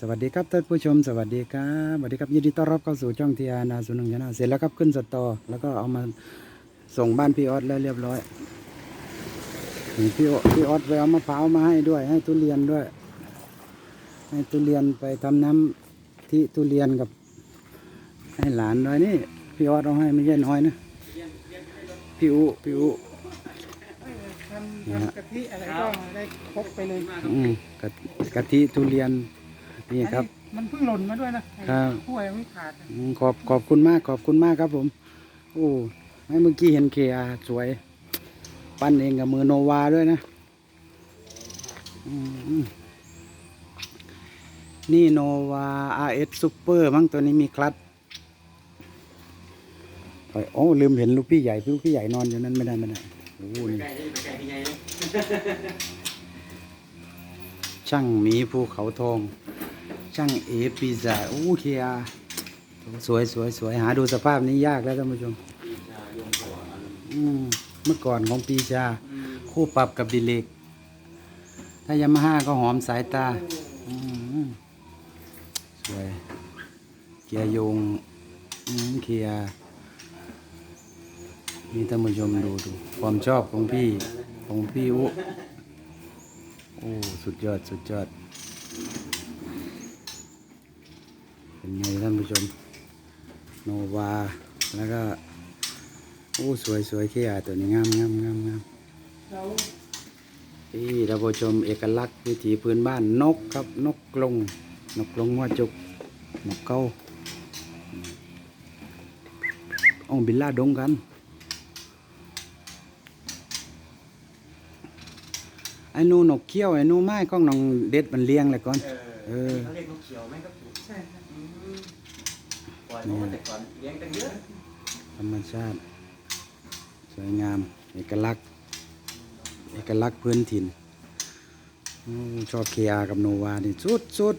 สวัสดีครับท่านผู้ชมสวัสดีครับสวัสดีครับยินดีต้อนรับเข้าสู่ช่องทีอานาสุนังยานาเสร็จแล้วครับขึ้นสตอแล้วก็เอามาส่งบ้านพี่ออสแล้วเรียบร้อยนี่พี่ออพี่ออสไปเอามะพร้าวมาให้ด้วย ให้ทุเรียนด้วย ให้ทุเรียนไปทำน้ำที่ทุเรียนกับ ให้หลานด้วยนี่พี่ออสเอาให้ไม่ใช่น้อยนะพี่อุพี่อุทำทำกะทิอะไรก็ได้ครบไปเลยอืมกะกะทิทุเรียน นี่ครับอันนี้มันเพิ่งหล่นมาด้วยนะครับขั้วยังไม่ขาดอืมขอบขอบคุณมากขอบคุณมากครับผม โอ้ให้เมื่อกี้เห็นเคอาสวย ปั้นเองกับมือโนวาด้วยนะอืมนี่โนวา RS Super มั้งตัวนี้มีคลัตช์โอ้ลืมเห็นลูกพี่ใหญ่ลูกพี่ใหญ่นอนอยู่นั้นไม่ได้ไม่ได้โอ้นี่ช่างหมีภูเขาทอง ช่างเอปีซาโอ้เคอาสวยสวยสวยหาดูสภาพนี้ยากแล้วท่านผู้ชมอืมเมื่อก่อนของปีชา คู่ปรับกับดิเลกถ้ายามาฮ่าก็หอมสายตาสวยเกียร์ยงเกียร์นี่ท่านผู้ชมดูดูความชอบของพี่ของพี่อุโอ้ สุดยอด สุดยอด เป็นไงท่านผู้ชม โนวา แล้วก็โอ้สวยสวยเขียตัวนี้งามงามงามงามแล้วนี่ท่านผู้ชมเอกลักษณ์วิถีพื้นบ้านนกครับ นกกลง นกกลงหัวจุก นกเก้าอ้องบินล่าดงกัน ไอ้หนูนกเขี้ยวไอ้หนูไม้ก้องน้องเด็ดมันเลี้ยงเลยก่อน เออเขาเรียกนกเขียวไหมครับปู่ใช่ครับอืม ปล่อยเพราะว่าแต่ก่อนเลี้ยงตั้งเยอะธรรมชาติ สวยงาม เอกลักษณ์ เอกลักษณ์พื้นถิ่น ชอบเคอากับโนวานี่สุดสุด